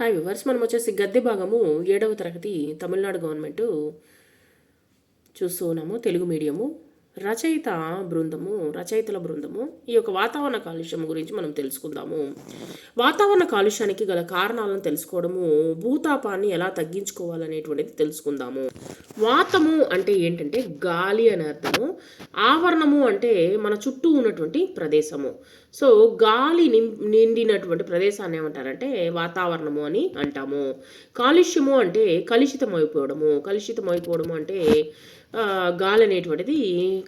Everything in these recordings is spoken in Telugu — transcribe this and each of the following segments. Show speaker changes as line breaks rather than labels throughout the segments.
హాయ్ వివర్స్ మనం వచ్చేసి గద్దె భాగము ఏడవ తరగతి తమిళనాడు గవర్నమెంట్ చూస్తూ ఉన్నాము తెలుగు మీడియము రచయిత బృందము రచయితల బృందము ఈ యొక్క వాతావరణ కాలుష్యం గురించి మనం తెలుసుకుందాము. వాతావరణ కాలుష్యానికి గల కారణాలను తెలుసుకోవడము భూతాపాన్ని ఎలా తగ్గించుకోవాలనేటువంటిది తెలుసుకుందాము. వాతము అంటే ఏంటంటే గాలి అని అర్థము. ఆవరణము అంటే మన చుట్టూ ఉన్నటువంటి ప్రదేశము. సో గాలి నిం- నిండినటువంటి ప్రదేశాన్ని ఏమంటారంటే వాతావరణము అని అంటాము. కాలుష్యము అంటే కలుషితం అయిపోవడము కలుషితం అయిపోవడము అంటే గాలి అనేటువంటిది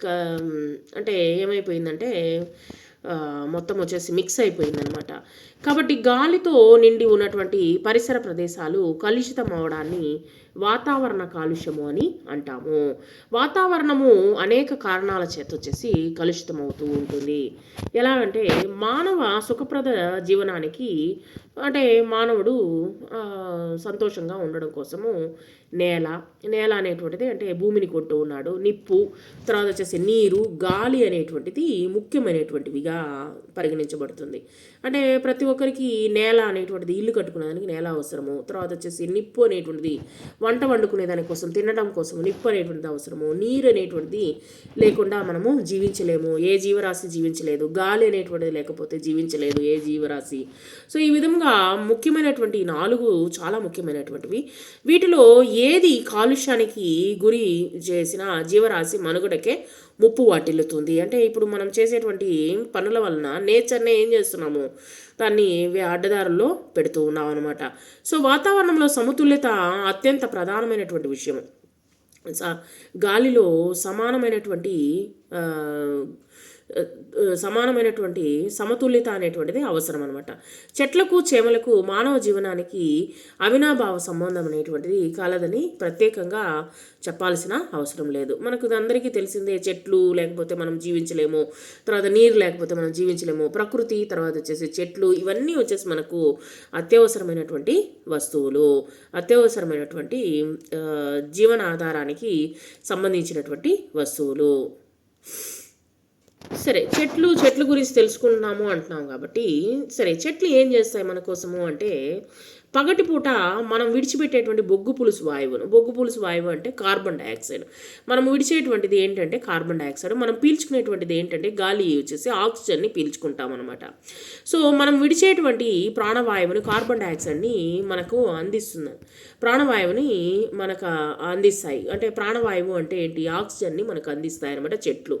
అంటే ఏమైపోయిందంటే మొత్తం వచ్చేసి మిక్స్ అయిపోయిందనమాట కాబట్టి గాలితో నిండి ఉన్నటువంటి పరిసర ప్రదేశాలు కలుషితం అవడాన్ని వాతావరణ కాలుష్యము అని అంటాము. వాతావరణము అనేక కారణాల చేత వచ్చేసి కలుషితం అవుతూ ఉంటుంది. ఎలా అంటే మానవ సుఖప్రద జీవనానికి అంటే మానవుడు సంతోషంగా ఉండడం కోసము నేల నేల అనేటువంటిది అంటే భూమిని కొట్టు ఉన్నాడు. నిప్పు తర్వాత వచ్చేసి నీరు గాలి అనేటువంటిది ముఖ్యమైనటువంటివిగా పరిగణించబడుతుంది. అంటే ప్రతి ఒక్కరికి నేల అనేటువంటిది ఇల్లు కట్టుకునేదానికి నేల అవసరము. తర్వాత వచ్చేసి నిప్పు అనేటువంటిది వంట వండుకునే దానికోసం తినడం కోసం నిప్పు అనేటువంటిది అవసరము. నీరు అనేటువంటిది లేకుండా మనము జీవించలేము. ఏ జీవరాశి జీవించలేదు. గాలి అనేటువంటిది లేకపోతే జీవించలేదు ఏ జీవరాశి. సో ఈ విధంగా ముఖ్యమైనటువంటి నాలుగు చాలా ముఖ్యమైనటువంటివి. వీటిలో ఏది కాలుష్యానికి గురి చేసిన జీవరాశి మనుగడకే ముప్పు వాటిల్లుతుంది. అంటే ఇప్పుడు మనం చేసేటువంటి పనుల వలన నేచర్నే ఏం చేస్తున్నాము? దాన్ని అడ్డదారుల్లో పెడుతూ ఉన్నాం అనమాట సో వాతావరణంలో సమతుల్యత అత్యంత ప్రధానమైనటువంటి విషయం. స- గాలిలో సమానమైనటువంటి సమానమైనటువంటి సమతుల్యత అనేటువంటిది అవసరం అనమాట చెట్లకు చేమలకు మానవ జీవనానికి అవినాభావ సంబంధం అనేటువంటిది కలదని ప్రత్యేకంగా చెప్పాల్సిన అవసరం లేదు. మనకు ఇది అందరికీ తెలిసిందే చెట్లు లేకపోతే మనం జీవించలేము తర్వాత నీరు లేకపోతే మనం జీవించలేము ప్రకృతి తర్వాత వచ్చేసి చెట్లు ఇవన్నీ వచ్చేసి మనకు అత్యవసరమైనటువంటి వస్తువులు అత్యవసరమైనటువంటి జీవన ఆధారానికి సంబంధించినటువంటి వస్తువులు. సరే చెట్లు చెట్లు గురించి తెలుసుకుంటున్నాము అంటున్నాం కాబట్టి సరే చెట్లు ఏం చేస్తాయి మన కోసము అంటే పగటిపూట మనం విడిచిపెట్టేటువంటి బొగ్గు పులుసు వాయువును బొగ్గు పులుసు వాయువు అంటే కార్బన్ డైఆక్సైడ్ మనం విడిచేటువంటిది ఏంటంటే కార్బన్ డైఆక్సైడ్ మనం పీల్చుకునేటువంటిది ఏంటంటే గాలి వచ్చేసి ఆక్సిజన్ని పీల్చుకుంటాం అనమాట సో మనం విడిచేటువంటి ప్రాణవాయువుని కార్బన్ డైఆక్సైడ్ని మనకు అందిస్తుంది. ప్రాణవాయువుని మనకు అందిస్తాయి. అంటే ప్రాణవాయువు అంటే ఏంటి? ఆక్సిజన్ని మనకు అందిస్తాయి అనమాట చెట్లు.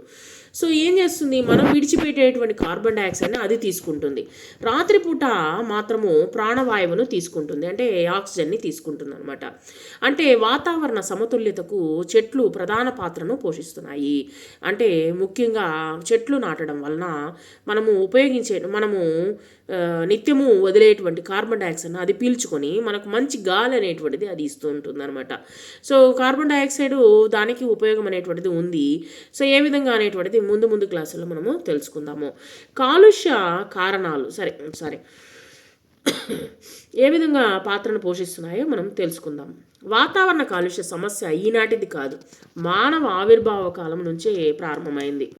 సో ఏం చేస్తుంది? మనం విడిచిపెట్టేటువంటి కార్బన్ డైఆక్సైడ్ని అది తీసుకుంటుంది. రాత్రిపూట మాత్రము ప్రాణవాయువును తీసుకుంటుంది. అంటే ఆక్సిజన్ని తీసుకుంటుంది అనమాట అంటే వాతావరణ సమతుల్యతకు చెట్లు ప్రధాన పాత్రను పోషిస్తున్నాయి. అంటే ముఖ్యంగా చెట్లు నాటడం వలన మనము ఉపయోగించే మనము నిత్యము వదిలేటువంటి కార్బన్ డైఆక్సైడ్ అది పీల్చుకొని మనకు మంచి గాలి అనేటువంటిది అది ఇస్తూ ఉంటుంది అనమాట సో కార్బన్ డైఆక్సైడ్ దానికి ఉపయోగం అనేటువంటిది ఉంది. సో ఏ విధంగా అనేటువంటిది ముందు ముందు క్లాసుల్లో మనము తెలుసుకుందాము. కాలుష్య కారణాలు సరే సరే. ఏ విధంగా పాత్రను పోషిస్తున్నాయో మనం తెలుసుకుందాం. వాతావరణ కాలుష్య సమస్య ఈనాటిది కాదు. మానవ ఆవిర్భావ కాలం నుంచే ప్రారంభమైంది.